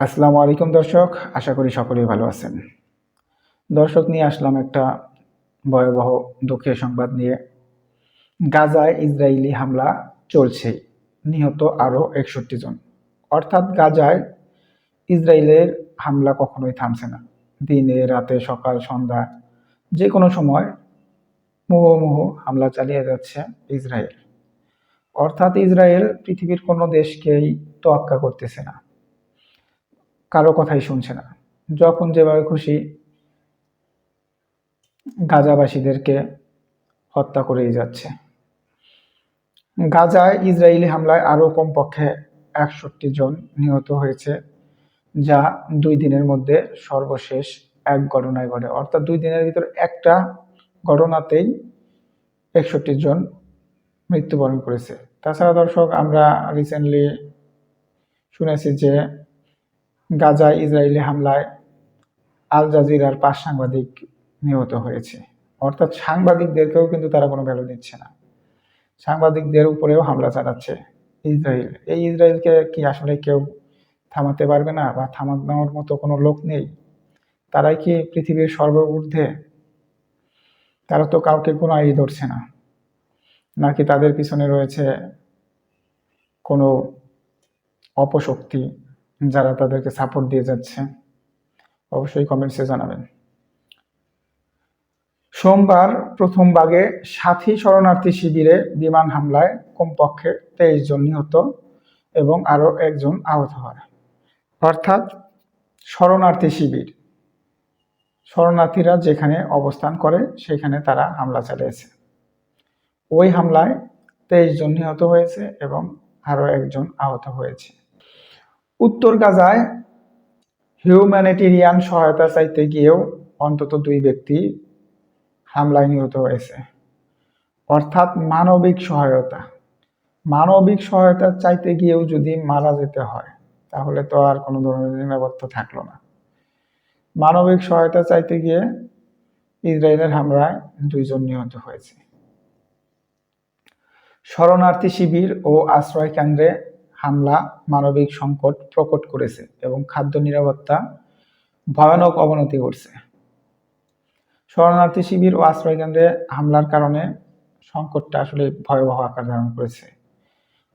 আসসালামু আলাইকুম দর্শক, আশা করি সকলেই ভালো আছেন। দর্শক, নিয়ে আসলাম একটা ভয়াবহ দুঃখের সংবাদ নিয়ে। গাজায় ইসরায়েলি হামলা চলছে, নিহত আরও একষট্টি জন। অর্থাৎ গাজায় ইসরায়েলের হামলা কখনোই থামছে না। দিনে, রাতে, সকাল, সন্ধ্যা যে কোনো সময় মুহুর্মুহু হামলা চালিয়ে যাচ্ছে ইসরায়েল। অর্থাৎ ইসরায়েল পৃথিবীর কোনো দেশকেই তোয়াক্কা করতেছে না। কারও কথাই শুনছে না। যখন যেভাবে খুশি গাজাবাসীদেরকে হত্যা করেই যাচ্ছে। গাজায় ইসরায়েলি হামলায় আরও কমপক্ষে একষট্টি জন নিহত হয়েছে, যা দুই দিনের মধ্যে সর্বশেষ এক ঘটনায় ঘটে। অর্থাৎ দুই দিনের ভিতরে একটা ঘটনাতেই একষট্টি জন মৃত্যুবরণ করেছে। তাছাড়া দর্শক, আমরা রিসেন্টলি শুনেছি যে গাজায় ইসরায়েলি হামলায় আল জাজিরার পাঁচ সাংবাদিক নিহত হয়েছে। অর্থাৎ সাংবাদিকদেরকেও কিন্তু তারা কোনো ভ্যালু দিচ্ছে না। সাংবাদিকদের উপরেও হামলা চালাচ্ছে ইসরায়েল। এই ইসরায়েলকে কি আসলে কেউ থামাতে পারবে না বা থামানোর মতো কোনো লোক নেই? তারাই কি পৃথিবীর সর্বঊর্ধ্বে? তারা তো কাউকে কোনো আই ধরছে না। নাকি তাদের পিছনে রয়েছে কোনো অপশক্তি? যারা তাদেরকে সাপোর্ট দিয়ে যাচ্ছে, অবশ্যই কমেন্টসে জানাবেন। সোমবার প্রথম ভাগে সাথী শরণার্থী শিবিরে বিমান হামলায় কমপক্ষে তেইশ জন নিহত এবং আরও একজন আহত হয় অর্থাৎ শরণার্থী শিবির, শরণার্থীরা যেখানে অবস্থান করে সেখানে তারা হামলা চালিয়েছে। ওই হামলায় তেইশ জন নিহত হয়েছে এবং আরও একজন আহত হয়েছে। উত্তর গাজায় হিউম্যানিটেরিয়ান সহায়তা চাইতে গিয়েও অন্তত দুই ব্যক্তি হামলায় নিহত হয়েছে। অর্থাৎ মানবিক সহায়তা। মানবিক সহায়তা চাইতে গিয়েও যদি মারা যেতে হয়, তাহলে তো আর কোনো ধরনের নিরাপত্তা থাকল না। মানবিক সহায়তা চাইতে গিয়ে ইসরায়েলের হামলায় দুইজন নিহত হয়েছে। শরণার্থী শিবির ও আশ্রয় কেন্দ্রে হামলা, মানবিক সংকট প্রকট করেছে এবং খাদ্য নিরাপত্তা ভয়ানক অবনতি করছে শরণার্থী শিবির ও আশ্রয় কেন্দ্রে হামলার কারণে সংকটটা আসলে ভয়াবহ আকার ধারণ করেছে।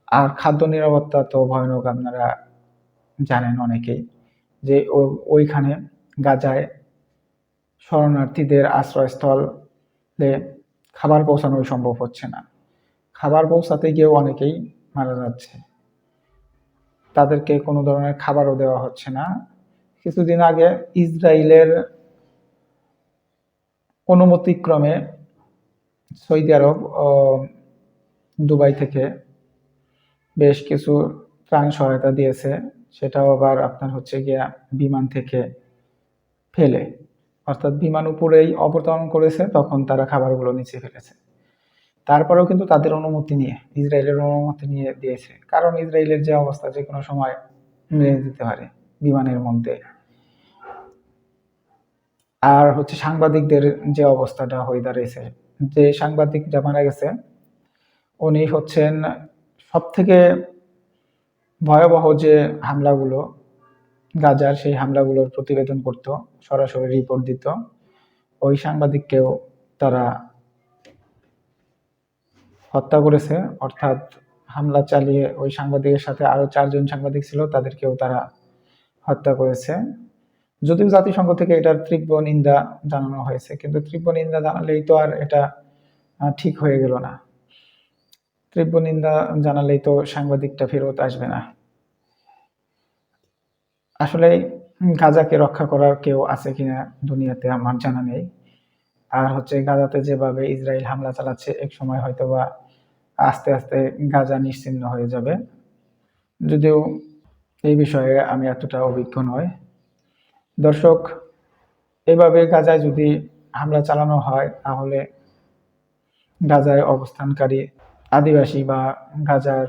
আর খাদ্য নিরাপত্তা তো ভয়ানক আপনারা জানেন অনেকেই, যে ওইখানে গাজায় শরণার্থীদের আশ্রয়স্থলে খাবার পৌঁছানো সম্ভব হচ্ছে না। খাবার পৌঁছাতে গিয়েও অনেকেই মারা যাচ্ছে। তাদেরকে কোনো ধরনের খাবারও দেওয়া হচ্ছে না। কিছুদিন আগে ইসরায়েলের অনুমতিক্রমে সৌদি আরব দুবাই থেকে বেশ কিছু ত্রাণ সহায়তা দিয়েছে। সেটাও আবার আপনার হচ্ছে গিয়া বিমান থেকে ফেলে। অর্থাৎ বিমান উপরেই অবতরণ করেছে, তখন তারা খাবারগুলো নিচে ফেলেছে। তারপরেও কিন্তু তাদের অনুমতি নিয়ে, ইসরায়েলের অনুমতি নিয়ে দিয়েছে। কারণ ইসরায়েলের যে অবস্থা যে কোনো সময় মেরে দিতে পারে বিমানের মধ্যে। আর হচ্ছে সাংবাদিকদের যে অবস্থাটা হয়ে দাঁড়িয়েছে, যে সাংবাদিকটা মারা গেছে, উনি হচ্ছেন সব থেকে ভয়াবহ যে হামলাগুলো, গাজার সেই হামলাগুলোর প্রতিবেদন করত, সরাসরি রিপোর্ট দিত। ওই সাংবাদিককেও তারা হত্যা করেছে, অর্থাৎ হামলা চালিয়ে ওই সাংবাদিকের সাথে আরও চারজন সাংবাদিক ছিল, তাদেরকেও তারা হত্যা করেছে। যদিও জাতিসংঘ থেকে এটার তীব্র নিন্দা জানানো হয়েছে, কিন্তু তীব্র নিন্দা জানালেই তো আর এটা ঠিক হয়ে গেল না। তীব্র নিন্দা জানালেই তো সাংবাদিকটা ফেরত আসবে না। আসলে গাজাকে রক্ষা করার কেউ আছে কিনা দুনিয়াতে আমার জানা নেই। আর হচ্ছে গাজাতে যেভাবে ইসরায়েল হামলা চালাচ্ছে, এক সময় হয়তো বা আস্তে আস্তে গাজা নিশ্চিন্ন হয়ে যাবে। যদিও এই বিষয়ে আমি এতটা অভিজ্ঞ নয় দর্শক, এভাবে গাজায় যদি হামলা চালানো হয়, তাহলে গাজায় অবস্থানকারী আদিবাসী বা গাজার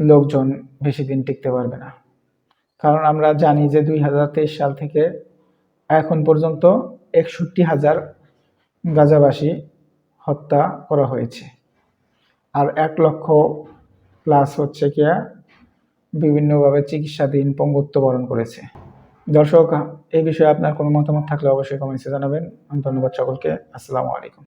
লোকজন বেশি দিন টিকতে পারবে না। কারণ আমরা জানি যে দুই হাজার তেইশ সাল থেকে এখন পর্যন্ত একষট্টি হাজার গাজাবাসী হত্যা করা হয়েছে। আর এক লক্ষ প্লাস হচ্ছে কি বিভিন্নভাবে চিকিৎসাধীন পঙ্গুত্ব বরণ করেছে। দর্শক, এই বিষয়ে আপনার কোনো মতামত থাকলে অবশ্যই কমেন্টসে জানাবেন। ধন্যবাদ সকলকে। আসসালামু আলাইকুম।